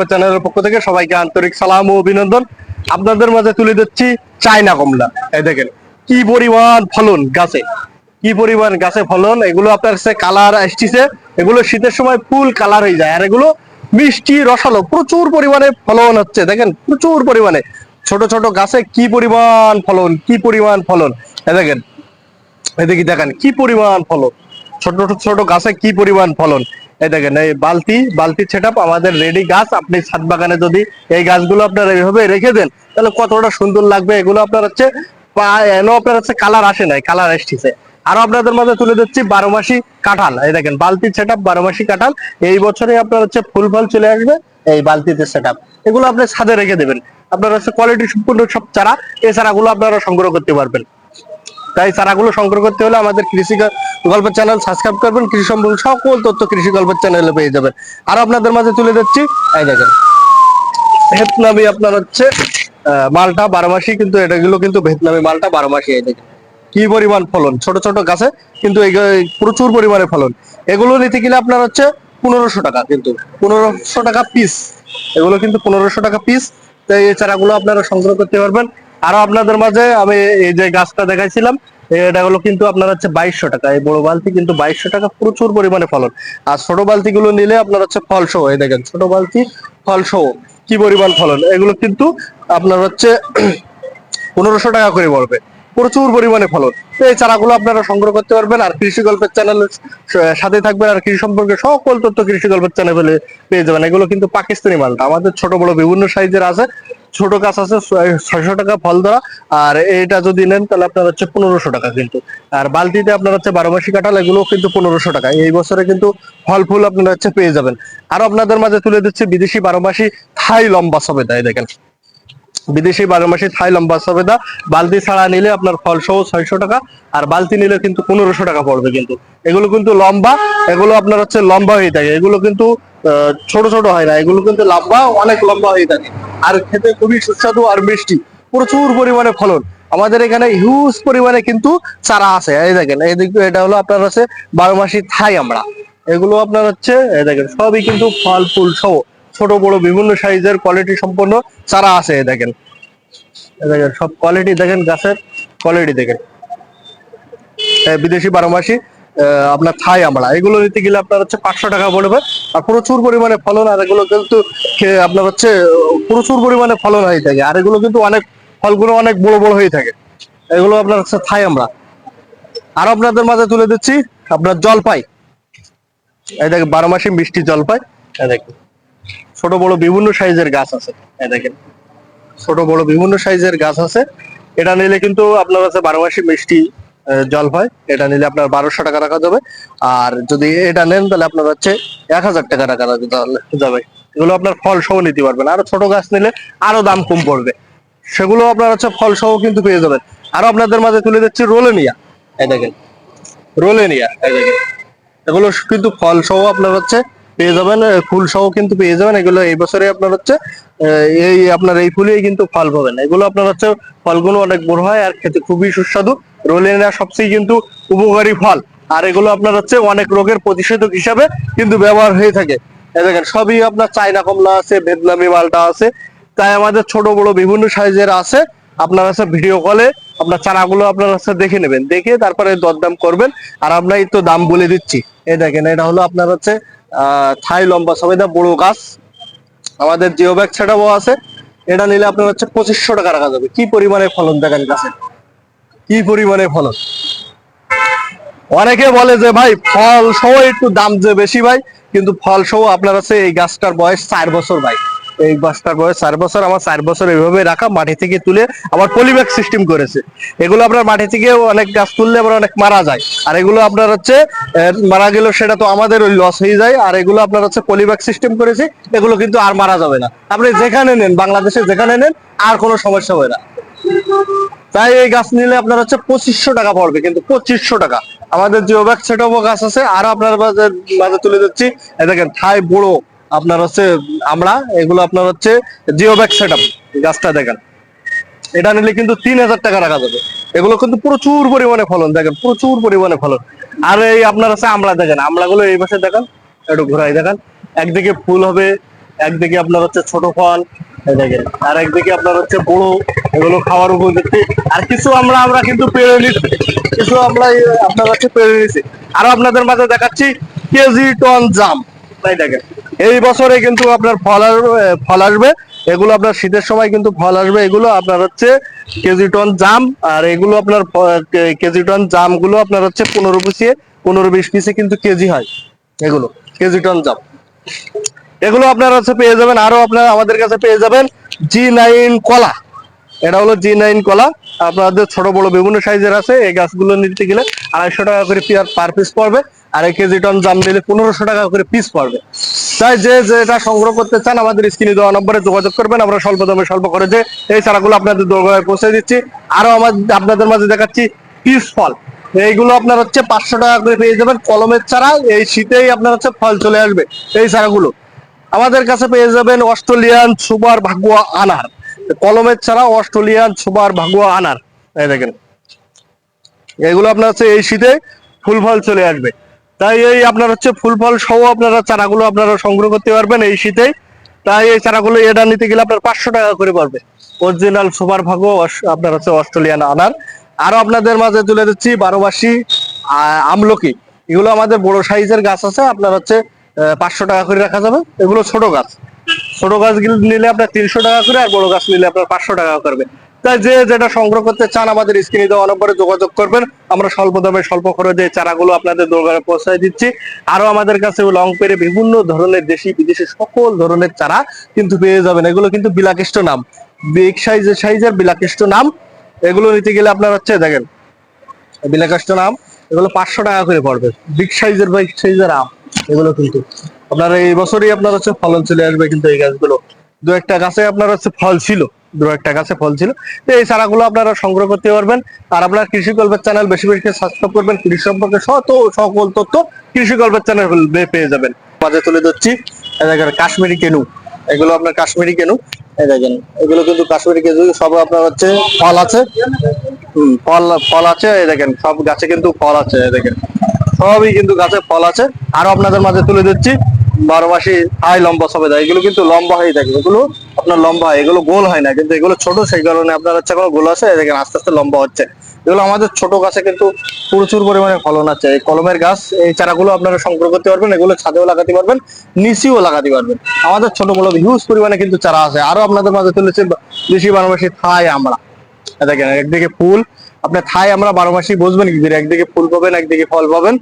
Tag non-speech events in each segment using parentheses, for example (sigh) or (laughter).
চ্যানেলের পক্ষ থেকে সবাইকে আন্তরিক সালাম ও অভিনন্দন। আপনাদের মাঝে তুলে দিচ্ছি কমলা। এই দেখেন, কি পরিমাণ ফলন গাছে। কি পরিমাণ গাছে ফলন, এগুলো আপনার কালার এগুলো শীতের সময় ফুল কালার হয়ে যায়, আর এগুলো মিষ্টি রসালো, প্রচুর পরিমাণে ফলন হচ্ছে। দেখেন, প্রচুর পরিমাণে। ছোট ছোট গাছে কি পরিমাণ ফলন, কি পরিমাণ ফলন। এই দেখেন এদিকে দেখেন, কি পরিমাণ ফলন। ছোট ছোট ছোট গাছে কি পরিমাণ ফলন। এই দেখেন, এই বালতি বালতি সেট আমাদের রেডি গাছ। আপনি ছাদ বাগানে যদি এই গাছগুলো আপনারা এইভাবে রেখে দেন, তাহলে কতটা সুন্দর লাগবে? এগুলো আপনার হচ্ছে আপনার হচ্ছে কালার আসে নাই কালার আসছে আরও আপনাদের মাঝে তুলে দিচ্ছি বারো মাসি কাঁঠাল। এই দেখেন, বালতি সেট বারো মাসি কাঁঠাল। এই বছরে আপনার হচ্ছে ফুল ফল চলে আসবে এই বালতিতে সেট এগুলো আপনি ছাদে রেখে দেবেন। আপনার হচ্ছে কোয়ালিটি সম্পূর্ণ সব চারা এই চারাগুলো আপনারা সংগ্রহ করতে পারবেন। তাই চারাগুলো সংগ্রহ করতে হলে আমাদের কৃষি গল্পের চ্যানেল সাবস্ক্রাইব করবেন। কৃষি সম্পর্কে সকল তথ্য কৃষি গল্পের চ্যানেলে পেয়ে যাবেন। আর আপনাদের মাঝে তুলে দিচ্ছি এই দেখেন। ভিয়েতনামি আপনার হচ্ছে মালটা বারো মাসি কিন্তু এটাগুলো কিন্তু ভিয়েতনামি মালটা বারো মাসি এই দেখেন। কি পরিমাণ ফলন? ছোট ছোট গাছে, কিন্তু প্রচুর পরিমাণে ফলন। এগুলো নিতে গেলে আপনার হচ্ছে পনেরোশো টাকা, কিন্তু পনেরোশো টাকা পিস এগুলো কিন্তু পনেরোশো টাকা পিস তো এই চারাগুলো আপনারা সংগ্রহ করতে পারবেন। আরও আপনাদের মাঝে আমি এই যে গাছটা দেখাইছিলাম, এটা হলো কিন্তু আপনার হচ্ছে বাইশশো টাকা। এই বড় বালতি কিন্তু বাইশশো টাকা প্রচুর পরিমাণে ফলন। আর ছোট বালতি গুলো নিলে আপনার হচ্ছে ফল সহ, এই দেখেন, ছোট বালতি, ফল সহ, কি পরিমাণ ফলন? এগুলো কিন্তু আপনার হচ্ছে (clears throat) পনেরোশো টাকা করে পড়বে। প্রচুর পরিমাণে ফলন। এই চারাগুলো আপনারা সংগ্রহ করতে পারবেন, আর কৃষি গল্পের চ্যানেলের সাথে থাকবেন, আর কৃষি সম্পর্কে সকল তথ্য কৃষি গল্পের চ্যানেলে পেয়ে যাবেন। এগুলো কিন্তু পাকিস্তানি মালটা। আমাদের ছোট বড় বিভিন্ন সাইজের আছে। ছোট গাছ আছে ছয়শো টাকা ফল ধরা। আর এটা যদি নেন, তাহলে আপনার হচ্ছে পনেরোশো টাকা কিন্তু। আর বালতিতে আপনার হচ্ছে বারো মাসি কাঁঠাল এগুলো কিন্তু পনেরোশো টাকা। এই বছরে কিন্তু ফল ফুল আপনারা হচ্ছে পেয়ে যাবেন। আর আপনাদের মাঝে তুলে দিচ্ছে বিদেশি বারো মাসি থাই লম্বা সবেদা, এই দেখেন। বিদেশি বারো মাসে থাই লম্বা সবেদা, বালতি ছাড়া নিলে আপনার ফল সহ ছয়শো টাকা, আর বালতি নিলে কিন্তু পনেরোশো টাকা পড়বে কিন্তু। এগুলো কিন্তু লম্বা, এগুলো আপনার হচ্ছে লম্বা হয়ে থাকে এগুলো কিন্তু ছোট ছোট হয় না, এগুলো কিন্তু লম্বা, অনেক লম্বা হয়ে থাকে। আর খেতে খুবই সুস্বাদু আর মিষ্টি। প্রচুর পরিমাণে ফলন। আমাদের এখানে হিউজ পরিমাণে কিন্তু চারা আছে। এই দেখেন, এই দিক এটা হলো আপনার হচ্ছে বারো মাসি থাই আমরা। এগুলো আপনার হচ্ছে, এই দেখেন, সবই কিন্তু ফল, ফুল সহ ছোট, বড়, বিভিন্ন সাইজের কোয়ালিটি সম্পন্ন চারা আছে, এই দেখেন। দেখেন, সব কোয়ালিটি দেখেন, গাছের কোয়ালিটি দেখেন। বিদেশি বারো মাসি আপনার থাই আমরা এগুলো নিতে গেলে আপনার হচ্ছে পাঁচশো টাকা পড়বে। আর প্রচুর পরিমাণে ফলন, আর এগুলো কিন্তু আপনার হচ্ছে, প্রচুর পরিমাণে ফলন হয়ে থাকে। আর এগুলো কিন্তু অনেক, ফলগুলো অনেক বড় বড় হয়ে থাকে। এগুলো আপনার হচ্ছে থাই আমরা আর আপনাদের মাঝে তুলে দিচ্ছি, আপনার জলপাই। এই দেখেন, বারো মাসে মিষ্টি জলপাই। এই দেখেন, ছোট বড় বিভিন্ন সাইজের গাছ আছে। এই দেখেন, ছোট বড় বিভিন্ন সাইজের গাছ আছে। এটা নিলে কিন্তু আপনার কাছে বারো মাসে মিষ্টি আহ, হয় এটা নিলে আপনার বারোশো টাকা রাখা যাবে। আর যদি এটা নেন তাহলে আপনার হচ্ছে এক হাজার টাকা রাখা যাবে এগুলো আপনার ফল সহ নিতে পারবেন। আরও ছোট গাছ নিলে আরও দাম কম পড়বে। সেগুলো আপনার হচ্ছে ফল সহ কিন্তু পেয়ে যাবেন। আরও আপনাদের মাঝে তুলে দিচ্ছি রোলেনিয়া। এই দেখেন। রোলেনিয়া এই দেখেন। এগুলো কিন্তু ফল সহ আপনার হচ্ছে পেয়ে যাবেন ফুল সহ কিন্তু পেয়ে যাবেন। এগুলো এই বছরে আপনার হচ্ছে এই আপনার এই ফুলেই কিন্তু ফল পাবেন। এগুলো আপনার হচ্ছে ফলগুলো অনেক বড় হয় আর খেতে খুবই সুস্বাদু। রোলেনিয়া সবচেয়ে কিন্তু উপকারী ফল। আর এগুলো আপনার হচ্ছে অনেক রোগের প্রতিষেধক হিসাবে কিন্তু ব্যবহার হয়ে থাকে। দেখেন, সবই আপনার চাইনা কমলা আছে ভিয়েতনামি মালটা আছে। তাই আমাদের ছোট, বড় বিভিন্ন সাইজের আছে। আপনার হচ্ছে ভিডিও কলে, আপনার চারাগুলো আপনার হচ্ছে দেখে নেবেন। দেখে তারপরে দরদাম করবেন। আর আমরা এই তো দাম বলে দিচ্ছি। এই দেখেন, এটা হলো আপনার হচ্ছে থাই লম্বা সবেদা বড় গাছ। আমাদের জিও ব্যাগ সেটাও আছে। এটা নিলে আপনার হচ্ছে পঁচিশশো টাকা রাখা যাবে। কি পরিমাণে ফলন দেখেন গাছে? কি পরিমাণে ফলন? অনেকে বলে যে, ভাই ফল সহ একটু দাম যে বেশি ভাই, কিন্তু ফল সহ আপনার আছে এই গাছটার বয়স চার বছর ভাই। এই গাছটা বয়স চার বছর, আমার চার বছর এইভাবে রাখা, মাটি থেকে তুলে আবার পলিব্যাগ সিস্টেম করেছে। এগুলো আপনার মাটি থেকে অনেক গাছ তুললে আবার অনেক মারা যায়। আর এগুলো আপনার হচ্ছে মারা গেলেও সেটা তো আমাদের ওই লস হয়ে যায়। আর এগুলো আপনার হচ্ছে পলিব্যাগ সিস্টেম করেছে, এগুলো কিন্তু আর মারা যাবে না। আপনি যেখানে নেন, বাংলাদেশে যেখানে নেন, আর কোনো সমস্যা হয় না। তাই এই গাছ নিলে আপনার হচ্ছে পঁচিশশো টাকা পড়বে, কিন্তু পঁচিশশো টাকা। আমাদের যে ওব্যাক সেটআপ গাছ আছে, আর আপনার মাঝে তুলে দিচ্ছি। দেখেন, থাই বড়। আপনার হচ্ছে আমরা, এগুলো আপনার হচ্ছে জিও ব্যাগ সেটআপ, গাছটা দেখেন। এটা নিলে কিন্তু তিন হাজার টাকা রাখা যাবে। এগুলো কিন্তু প্রচুর পরিমাণে ফলন, দেখেন, প্রচুর পরিমাণে ফলন। আর এই আপনার হচ্ছে আমলা দেখেন আমলাগুলো এই পাশে দেখেন, একটু ঘোরাই দেখেন। একদিকে ফুল হবে, একদিকে আপনার হচ্ছে ছোট ফল দেখেন। আর একদিকে আপনার হচ্ছে বড়, এগুলো খাওয়ার উপযুক্তি আর কিছু আমরা আমরা কিন্তু পেরে নিচ্ছি কিছু আমরা আপনার হচ্ছে পেরে নিচ্ছি আর আপনাদের মাঝে দেখাচ্ছি, কেজি টন জাম। তাই দেখেন। এই বছরে কিন্তু আপনার ফল ফল আসবে। এগুলো আপনার শীতের সময় কিন্তু ফল আসবে। এগুলো আপনার হচ্ছে কেজি টন জাম, আর এগুলো আপনার কেজি টন জামগুলো আপনার হচ্ছে পনেরো পিসে পনেরো বিশ পিসে কিন্তু কেজি হয় এগুলো, কেজি টন জাম। এগুলো আপনার হচ্ছে পেয়ে যাবেন। আরও আপনার আমাদের কাছে পেয়ে যাবেন জি নাইন কলা। এটা হলো জি নাইন কলা। আপনাদের ছোট বড় বিভিন্ন সাইজের আছে। এই গাছগুলো নিতে গেলে আড়াইশো টাকা করে পিয়ার পার পিস পড়বে। এক কেজি টন জাম নিলে পনেরোশো টাকা করে পিস পড়বে। তাই যে যেটা সংগ্রহ করতে চান, আমাদের স্ক্রিনে দেওয়া নম্বরে যোগাযোগ করবেন। আমরা স্বল্প দামে, স্বল্প খরচে এই চারাগুলো আপনাদের দোরগোড়ায় পৌঁছে দিচ্ছি। আরও আমার আপনাদের মাঝে দেখাচ্ছি পিস ফল। এইগুলো আপনার হচ্ছে পাঁচশো টাকা করে পেয়ে যাবেন। কলমের চারা, এই শীতেই আপনার হচ্ছে ফল চলে আসবে এই চারাগুলো। আমাদের কাছে পেয়ে যাবেন অস্ট্রেলিয়ান সুপার ভাগুয়া আনার। কলমের ছাড়া অস্ট্রেলিয়ান সুপার ভাগুয়া আনার। এই দেখেন। এগুলো আপনার হচ্ছে এই শীতে ফুল ফল চলে আসবে। তাই এই আপনার হচ্ছে ফুল ফল সহ আপনারা চারাগুলো আপনারা সংগ্রহ করতে পারবেন এই শীতে। তাই এই চারাগুলো এটা নিতে গেলে আপনার পাঁচশো টাকা করে পড়বে। অরিজিনাল সুপার ভাগো আপনার হচ্ছে অস্ট্রেলিয়ান আনার। আরও আপনাদের মাঝে তুলে দিচ্ছি বারোবাসি আমলকি। এগুলো আমাদের বড় সাইজের গাছ আছে, আপনার হচ্ছে পাঁচশো টাকা করে রাখা যাবে। এগুলো ছোট গাছ। ছোট গাছ নিলে আপনার তিনশো টাকা করে, আর বড় গাছ নিলে আপনার পাঁচশো টাকা করবে। তাই যে যেটা সংগ্রহ করতে চান আমাদের স্ক্রিনে দেওয়া নম্বরে যোগাযোগ করবেন। আমরা স্বল্প দামে, স্বল্প খরচে চারাগুলো আপনাদের দোকানে পৌঁছায় দিচ্ছি। আরও আমাদের কাছে লং পেরে বিভিন্ন ধরনের দেশি, বিদেশি সকল ধরনের চারা কিন্তু পেয়ে যাবেন। এগুলো কিন্তু বিলাকিষ্ট নাম। বিগ সাইজের সাইজের বিলাকিষ্ট নাম। এগুলো নিতে গেলে আপনার হচ্ছে, দেখেন, বিলাকাষ্ট নাম। এগুলো পাঁচশো টাকা করে পড়বে। বিগ সাইজের বা সাইজের আম, এগুলো কিন্তু। আপনার এই বছরই আপনার হচ্ছে ফলন চলে আসবে কিন্তু এই গাছগুলো। দু একটা গাছে আপনার হচ্ছে ফল ছিল। দু একটা গাছে ফল ছিল। তো এই চারাগুলো আপনারা সংগ্রহ করতে পারবেন। আর আপনার কৃষি গল্পের চ্যানেল বেশি বেশি সাবস্ক্রাইব করবেন। কৃষি সম্পর্কে শত সকল তথ্য কৃষি গল্পের চ্যানেল পেয়ে যাবেন। মাঝে তুলে ধরছি কাশ্মীরি কেনু। এগুলো আপনার কাশ্মীরি কেনু। এই দেখেন এগুলো কিন্তু কাশ্মীরি কেনু। সব আপনার হচ্ছে ফল আছে। হুম, ফল ফল আছে। এই দেখেন সব গাছে কিন্তু ফল আছে। এই দেখেন সবই কিন্তু গাছে ফল আছে। আরও আপনাদের মাঝে তুলে দিচ্ছি বারো মাসি হাই লম্বা সবেদা। এগুলো কিন্তু লম্বা হয়ে থাকে। এগুলো আপনার লম্বা এগুলো গোল হয় না, কিন্তু এগুলো ছোট, সেই কারণে আপনার হচ্ছে গোল আছে দেখেন আস্তে আস্তে লম্বা হচ্ছে। এগুলো আমাদের ছোট গাছে কিন্তু প্রচুর পরিমাণে ফলন আছে। এই কলমের গাছ, এই চারাগুলো আপনারা সংগ্রহ করতে পারবেন, এগুলো ছাদেও লাগাতে পারবেন, নিচেও লাগাতে পারবেন। আমাদের ছোট বড় হিউজ পরিমাণে কিন্তু চারা আছে। আরও আপনাদের মাঝে তুলেছে, বেশি বারোমাসি থাই আমরা। দেখেন, একদিকে ফুল আপনার থাই আমরা বারো মাসই বুঝবেন কি একদিকে ফুল পাবেন, একদিকে ফল পাবেন,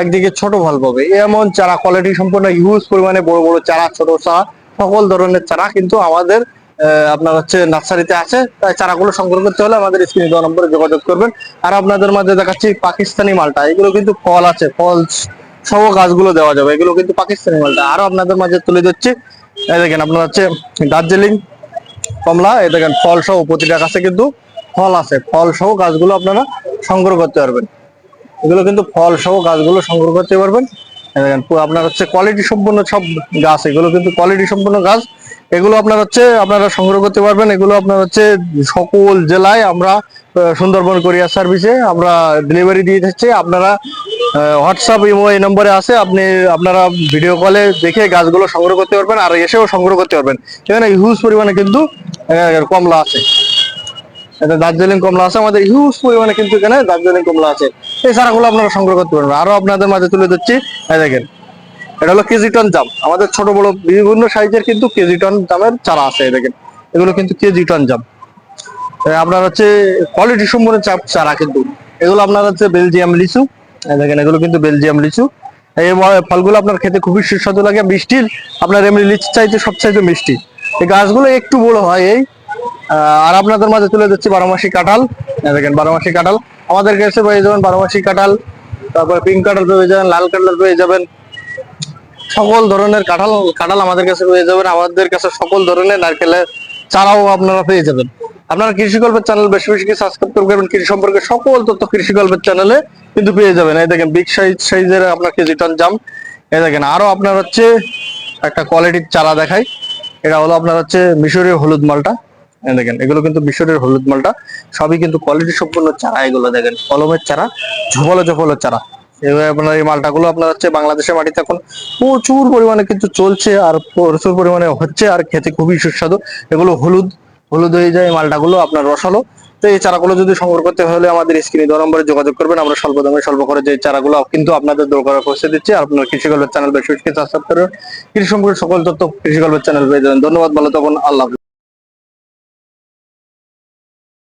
একদিকে ছোট ফল পাবে। এমন চারা কোয়ালিটি সম্পূর্ণ হিউজ পরিমাণে বড় বড় চারা, ছোট চারা সকল ধরনের চারা কিন্তু আমাদের আপনার হচ্ছে নার্সারিতে আছে। তাই চারাগুলো সংগ্রহ করতে হলে আমাদের স্ক্রিনে দেওয়া নম্বরে যোগাযোগ করবেন। আর আপনাদের মাঝে দেখাচ্ছি পাকিস্তানি মালটা। এগুলো কিন্তু ফল আছে ফল সহ গাছগুলো দেওয়া যাবে। এগুলো কিন্তু পাকিস্তানি মালটা। আরও আপনাদের মাঝে তুলে দিচ্ছি এই দেখেন, আপনার হচ্ছে দার্জিলিং, কমলা, এই দেখেন, ফল সহ প্রতিটা গাছে কিন্তু ফল আছে। ফল সহ গাছগুলো আপনারা সংগ্রহ করতে পারবেন। এগুলো কিন্তু ফল সহ গাছগুলো সংগ্রহ করতে পারবেন। আপনার হচ্ছে কোয়ালিটি সম্পূর্ণ সব গাছ, এগুলো কিন্তু কোয়ালিটি সম্পূর্ণ গাছ। এগুলো আপনার হচ্ছে, আপনারা সংগ্রহ করতে পারবেন। এগুলো আপনার হচ্ছে সকল জেলায় আমরা সুন্দরবন কোরিয়ার সার্ভিসে আমরা ডেলিভারি দিয়ে যাচ্ছি আপনারা হোয়াটসঅ্যাপ ইমো এই নম্বরে আছে। আপনি, আপনারা ভিডিও কলে দেখে গাছগুলো সংগ্রহ করতে পারবেন আর এসেও সংগ্রহ করতে পারবেন। এখানে হিউজ পরিমাণে কিন্তু কমলা আছে। এটা দার্জিলিং কমলা আছে, আমাদের হিউজ পরিমাণে কিন্তু এখানে দার্জিলিং কমলা আছে। এই চারাগুলো আপনারা সংগ্রহ করতে পারবেন। আরও আপনাদের মাঝে তুলে দিচ্ছি দেখেন, এটা হলো কেজি টন জাম। আমাদের ছোট, বড় বিভিন্ন সাইজের কিন্তু কেজি টন দামের চারা আছে দেখেন। এগুলো কিন্তু কেজি টন জাম। আপনার হচ্ছে কোয়ালিটি সম্পূর্ণ চাপ চারা কিন্তু। এগুলো আপনার হচ্ছে বেলজিয়াম লিচু। দেখেন, এগুলো কিন্তু বেলজিয়াম লিচু। এই ফলগুলো আপনার খেতে খুবই সুস্বাদু লাগে। মিষ্টির আপনার এমনি লিচু চাইতে সবচাইতে মিষ্টি। এই গাছগুলো একটু বড় হয় এই। আর আপনাদের মাঝে তুলে দিচ্ছি বারোমাসি কাঁঠাল। এই দেখেন বারোমাসি কাঁঠাল। আমাদের কাছে পেয়ে যাবেন বারোমাসি কাঁঠাল, তারপর পিঙ্ক কাঁঠাল পেয়ে যাবেন, লাল কাঁঠাল পেয়ে যাবেন। সকল ধরনের কাঁঠাল কাঁঠাল আমাদের কাছে পেয়ে যাবেন। আমাদের কাছে সকল ধরনের নারকেলের চারাও আপনারা পেয়ে যাবেন। আপনারা কৃষি গল্পের চ্যানেল বেশি বেশি সাবস্ক্রাইব করবেন কৃষি সম্পর্কে সকল তথ্য কৃষি গল্পের চ্যানেলে কিন্তু পেয়ে যাবেন। এই দেখেন বিগ সাইজ সাইজের আপনার কেজি টন জাম। এই দেখেন, আরও আপনার হচ্ছে একটা কোয়ালিটির চারা দেখাই। এটা হলো আপনার হচ্ছে মিশরীয় হলুদ মালটা। দেখেন, এগুলো কিন্তু মিশরের হলুদ মালটা, সবই কিন্তু কোয়ালিটি সম্পূর্ণ চারা এগুলো, দেখেন, কলমের চারা, ঝোপালো ঝোপালো চারা। এভাবে আপনার এই মালটাগুলো আপনার হচ্ছে বাংলাদেশের মাটিতে এখন প্রচুর পরিমাণে কিন্তু চলছে আর প্রচুর পরিমাণে হচ্ছে আর খেতে খুবই সুস্বাদু। এগুলো হলুদ হলুদ হয়ে যায় এই মালটাগুলো, আপনার রসালো। তো এই চারাগুলো যদি সংগ্রহ করতে হলে আমাদের স্ক্রিনে দেওয়া নম্বরে যোগাযোগ করবেন, আমরা স্বল্প দামে স্বল্প করে যে চারাগুলো কিন্তু আপনাদের দরকার পৌঁছে দিচ্ছি। আপনার কৃষি গল্পের চ্যানেল বেশি কৃষি সম্পর্কে সকল তথ্য কৃষি গল্পের চ্যানেল পেয়ে যাবেন। ধন্যবাদ, ভালো তখন আল্লাহ।